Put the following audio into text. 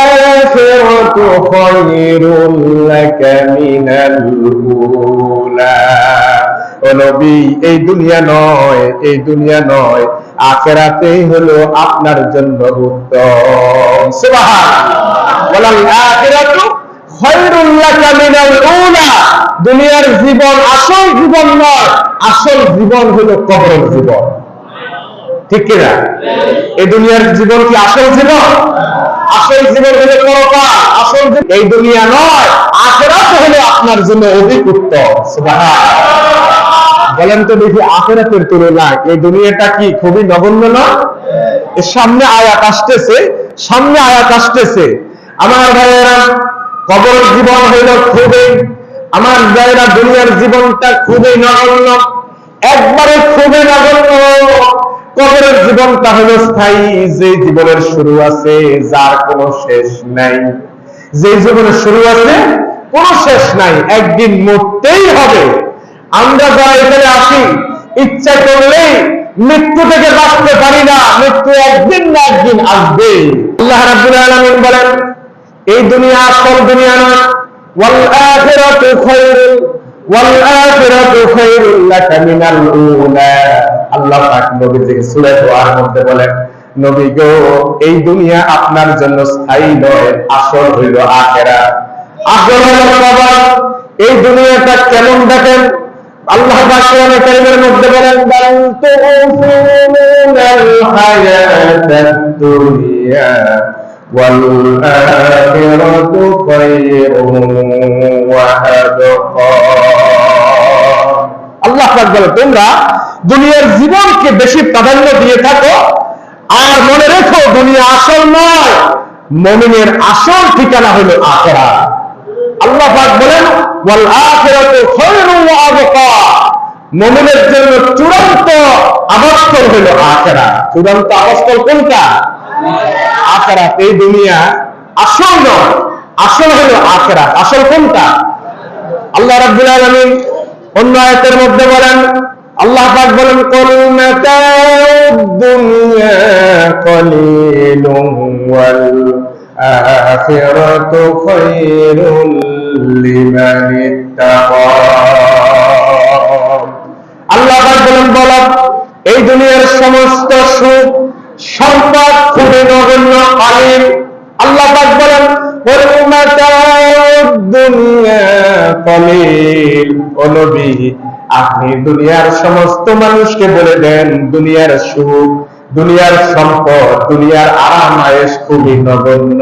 الآخرة خير لك من الأولى ও নবী এই দুনিয়া নয় এই দুনিয়া নয় আখেরাতেই হলো আপনার জন্য উত্তম সুবহান ওয়ালাল আখিরাতু খায়রুল লাকা মিনাল উলা দুনিয়ার জীবন আসল জীবন নয় আসল জীবন হলো কবরের জীবন ঠিক কিনা এই দুনিয়ার জীবন কি আসল জীবন আসল জীবন হলো পরকাল। আসল এই দুনিয়া নয়, আখেরাত হলো আপনার জন্য অধিক উত্তম বলেন তো দেখি আখেরাতের তুলনায় এই দুনিয়াটা কি খুবই নগণ্য না? এর সামনে আয়াত আসতেছে, সামনে আয়াত আসতেছে। আমার ভাইয়েরা, কবর জীবন হইল খুবই আমার ভাইয়েরা, দুনিয়ার জীবনটা খুবই নগণ্য। একবারে খুবই নগণ্য। কবরের জীবনটা হলো স্থায়ী, যে জীবনের শুরু আছে, যার কোনো শেষ নাই। যে জীবনের শুরু আছে, কোনো শেষ নাই। একদিন মরতেই হবে। আমরা যারা এখানে আসি, ইচ্ছা করলেই মৃত্যু থেকে বাঁচতে পারি না। মৃত্যু একদিন না একদিন আসবে আল্লাহ রাব্বুল আলামিন বলেন, এই দুনিয়া আসল দুনিয়া না ওয়াল আখিরাতু খায়রুল ওয়াল আখিরাতু খায়রুল লাকা মিনাল উলা। আল্লাহ পাক নবীজিকে সূরা দোয়ার মধ্যে বলেন নবী গো, এই দুনিয়া আপনার জন্য স্থায়ী নয়, আসল হইল হইল বাবা এই দুনিয়াটা কেমন দেখেন? আল্লাহ পাক কোরআনে মধ্যে বলেন আল্লাহ পাক বলে, তোমরা দুনিয়ার জীবনকে বেশি প্রাধান্য দিয়ে থাকো। আর মনে রেখো, দুনিয়া আসল নয়, মমিনের আসল ঠিকানা হলো আখেরা আল্লাহ পাক বলেন, ওয়াল জন্য চূড়ান্ত আবাসস্থল হলো আখেরা চূড়ান্ত আবাসস্থল কোনটা? আখেরা এই দুনিয়া আসল নয়, আসল হলো আখেরা আসল কোনটা? আল্লাহ রাব্বুল আলামিন অন্য আয়াতের মধ্যে বলেন আল্লাহ পাক বলেন আখিরাতু খায়রুল আল্লাহ পাক বলেন, বল, এই দুনিয়ার সমস্ত সুখ, সম্পদ খুবই নগণ্য কালীন আল্লাহ পাক বলেন মাতাউদ দুনিয়া কলিল ও আপনি দুনিয়ার সমস্ত মানুষকে বলে দেন, দুনিয়ার সুখ, দুনিয়ার সম্পদ, দুনিয়ার আরাম আয়েস খুবই নগণ্য।